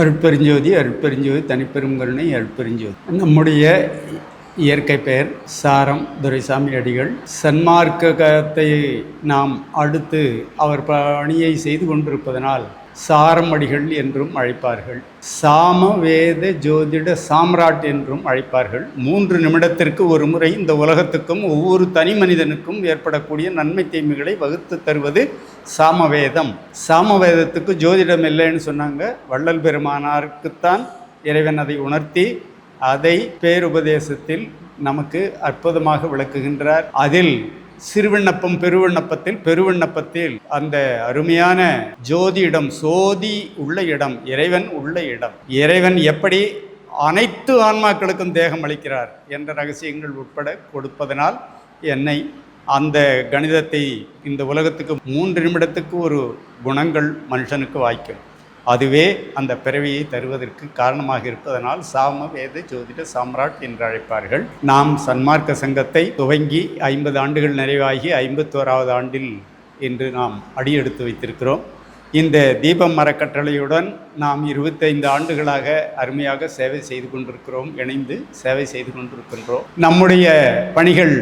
அருட்பெருஞ்சோதி அருட்பெருஞ்சோதி தனிப்பெரும் கருணை அருட்பெருஞ்சோதி. நம்முடைய இயற்கை பெயர் சாரம் துரைசாமி அடிகள். சன்மார்க்கத்தை நாம் அடுத்து அவர் பணியை செய்து கொண்டிருப்பதனால் சாரம் அடிகள் என்றும் அழைப்பார்கள். சாம வேத ஜோதிட சாம்ராட் என்றும் அழைப்பார்கள். மூன்று நிமிடத்திற்கு ஒரு முறை இந்த உலகத்துக்கும் ஒவ்வொரு தனி மனிதனுக்கும் ஏற்படக்கூடிய நன்மை தீமைகளை வகுத்து தருவது சாமவேதம் சாமவேதத்துக்கு ஜோதிடம் இல்லைன்னு சொன்னாங்க. வள்ளல் பெருமானாருக்குத்தான் இறைவன் அதை உணர்த்தி அதை பேருபதேசத்தில் நமக்கு அற்புதமாக விளக்குகின்றார். அதில் சிறுவிண்ணப்பம் பெருவிண்ணப்பத்தில் பெருவிண்ணப்பத்தில் அந்த அருமையான ஜோதியிடம் சோதி உள்ள இடம் இறைவன் உள்ள இடம். இறைவன் எப்படி அனைத்து ஆன்மாக்களுக்கும் தேகம் அளிக்கிறார் என்ற ரகசியங்கள் உட்பட கொடுப்பதனால் என்னை அந்த கணிதத்தை இந்த உலகத்துக்கு மூன்று நிமிடத்துக்கு ஒரு குணங்கள் மனுஷனுக்கு வாய்க்கும். அதுவே அந்த பிறவியை தருவதற்கு காரணமாக இருப்பதனால் சாம வேத ஜோதிட சாம்ராட் என்று அழைப்பார்கள். நாம் சன்மார்க்க சங்கத்தை துவங்கி ஐம்பது ஆண்டுகள் நிறைவாகி ஐம்பத்தோராவது ஆண்டில் என்று நாம் அடியெடுத்து வைத்திருக்கிறோம். இந்த தீபம் மரக்கட்டளையுடன் நாம் இருபத்தைந்து ஆண்டுகளாக அருமையாக சேவை செய்து கொண்டிருக்கிறோம் இணைந்து சேவை செய்து கொண்டிருக்கின்றோம். நம்முடைய பணிகள்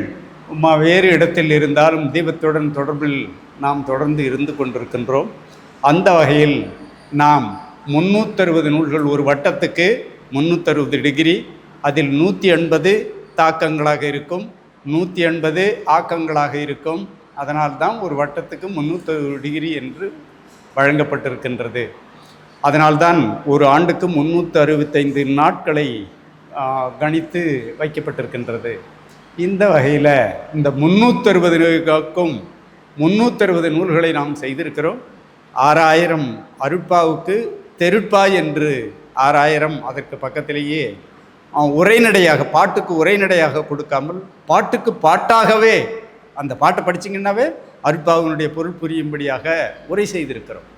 வேறு இடத்தில் இருந்தாலும் தீபத்துடன் தொடர்பில் நாம் தொடர்ந்து இருந்து கொண்டிருக்கின்றோம். அந்த வகையில் நாம் முந்நூற்றறுபது நூல்கள் ஒரு வட்டத்துக்கு முந்நூற்றறுபது டிகிரி அதில் நூற்றி எண்பது தாக்கங்களாக இருக்கும் நூற்றி எண்பது ஆக்கங்களாக இருக்கும். அதனால்தான் ஒரு வட்டத்துக்கு முந்நூற்றறுபது டிகிரி என்று வழங்கப்பட்டிருக்கின்றது. அதனால்தான் ஒரு ஆண்டுக்கு முந்நூற்று அறுபத்தைந்து நாட்களை கணித்து வைக்கப்பட்டிருக்கின்றது. இந்த வகையில் இந்த முந்நூற்றறுபதுக்கும் முந்நூற்றறுபது நூல்களை நாம் செய்திருக்கிறோம். ஆறாயிரம் அருட்பாவுக்கு தெருட்பா என்று ஆறாயிரம் அதற்கு பக்கத்திலேயே உரைநடையாக பாட்டுக்கு உரைநடையாக கொடுக்காமல் பாட்டுக்கு பாட்டாகவே அந்த பாட்டை படிச்சிங்கன்னாவே அருட்பாவினுடைய பொருள் புரியும்படியாக உரை செய்திருக்கிறோம்.